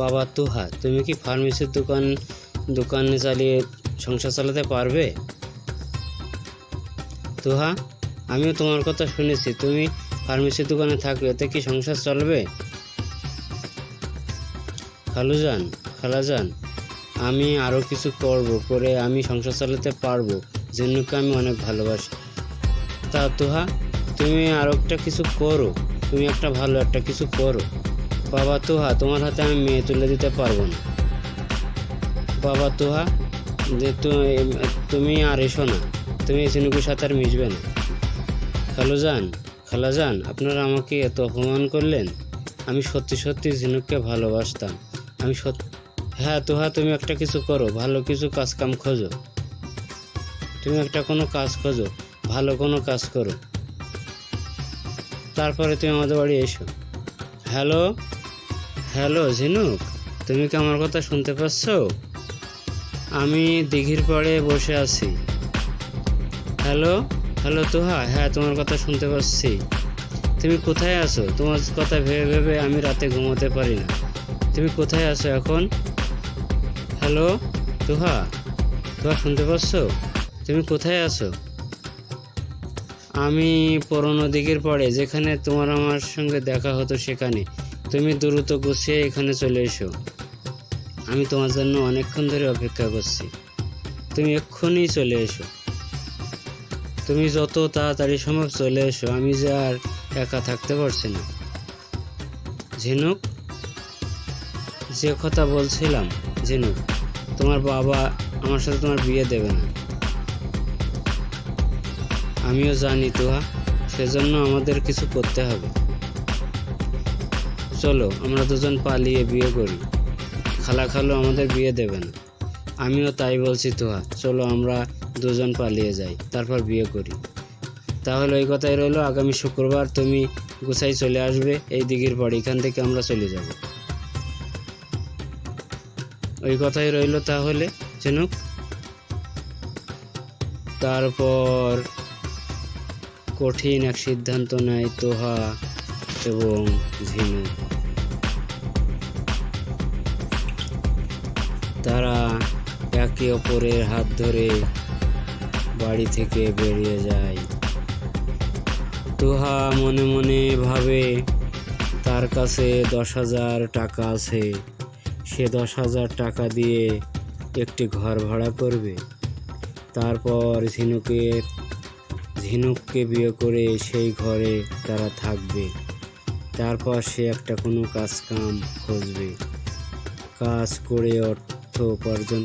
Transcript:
বাবা তুহা তুমি কি ফার্মেসির দোকান, দোকানে চালিয়ে সংসার চালাতে পারবে? তুহা আমিও তোমার কথা শুনেছি, তুমি ফার্মেসির দোকানে থাকবে এতে কি সংসার চলবে? খালুজান, খালাজান, আমি আরও কিছু করব, করে আমি সংসার চালাতে পারব, জেনুকে আমি অনেক ভালোবাসি। তা তুহা তুমি আর একটা কিছু করো, তুমি একটা ভালো একটা কিছু করো। বাবা তুহা, তোমার হাতে আমি মেয়ে তুলে দিতে পারব না। বাবা তুহা, যে তুমি আর এসো না। তুমি ঝিনুকের সাথে আর মিশবে না। খালুজান খালাজান আপনারা আমাকে এত অপমান করলেন? আমি সত্যি সত্যি ঝিনুককে ভালোবাসতাম। আমি সত্যি হ্যাঁ তুহা, তুমি একটা কিছু করো, ভালো কিছু কাজ কাম খোঁজো। তুমি একটা কোনো কাজ খোঁজো, ভালো কোনো কাজ করো। তারপরে তুমি আমাদের বাড়ি এসো। হ্যালো? হ্যালো, ঝিনুক, তুমি কি আমার কথা শুনতে পাচ্ছ? আমি দিঘির পাড়ে বসে আছি। হ্যালো হ্যালো তুহা হ্যাঁ তোমার কথা শুনতে পাচ্ছি। তুমি কোথায় আছো? তোমার কথা ভেবে ভেবে আমি রাতে ঘুমোতে পারি না। তুমি কোথায় আছো এখন? হ্যালো তুহা তুহা শুনতে পাচ্ছ? তুমি কোথায় আছো? আমি পুরনো দিকের পরে যেখানে তোমার আমার সঙ্গে দেখা হতো সেখানে। তুমি দ্রুত গুছিয়ে এখানে চলে এসো। আমি তোমার জন্য অনেকক্ষণ ধরে অপেক্ষা করছি। তুমি এক্ষুনি চলে এসো। তুমি যত তাড়াতাড়ি সম্ভব চলে এসো, আমি যে আর একা থাকতে পারছি না। ঝিনুক, যে কথা বলছিলাম, ঝিনুক, তোমার বাবা আমার সাথে তোমার বিয়ে দেবে না। আমিও জানি তোহা, সেজন্য আমাদের কিছু করতে হবে। চলো, আমরা দুজন পালিয়ে বিয়ে করি। খালা খালু আমাদের বিয়ে দেবে না। আমিও তাই বলছি তোহা, চলো আমরা দুজন পালিয়ে যাই, তারপর বিয়ে করি। তাহলে ওই কথাই রইল, আগামী শুক্রবার তুমি গুছাই চলে আসবে, এই দিঘির পর এখান থেকে আমরা চলে যাব। ওই কথাই রইল তাহলে, ঝিনুক। তারপর কঠিন এক সিদ্ধান্ত নেয় তোহা এবং ঝিনুক। তারা একে অপরের হাত ধরে বাড়ি থেকে বেরিয়ে যায়। তোহা মনে মনে ভাবে, তার কাছে দশ হাজার টাকা আছে। সে দশ হাজার টাকা দিয়ে একটি ঘর ভাড়া করবে। তারপর ঝিনুকের ঝিনুককে বিয়ে করে সেই ঘরে তারা থাকবে। তারপর সে একটা কোনো কাজ কাম খুঁজবে। কাজ করে অর্থ উপার্জন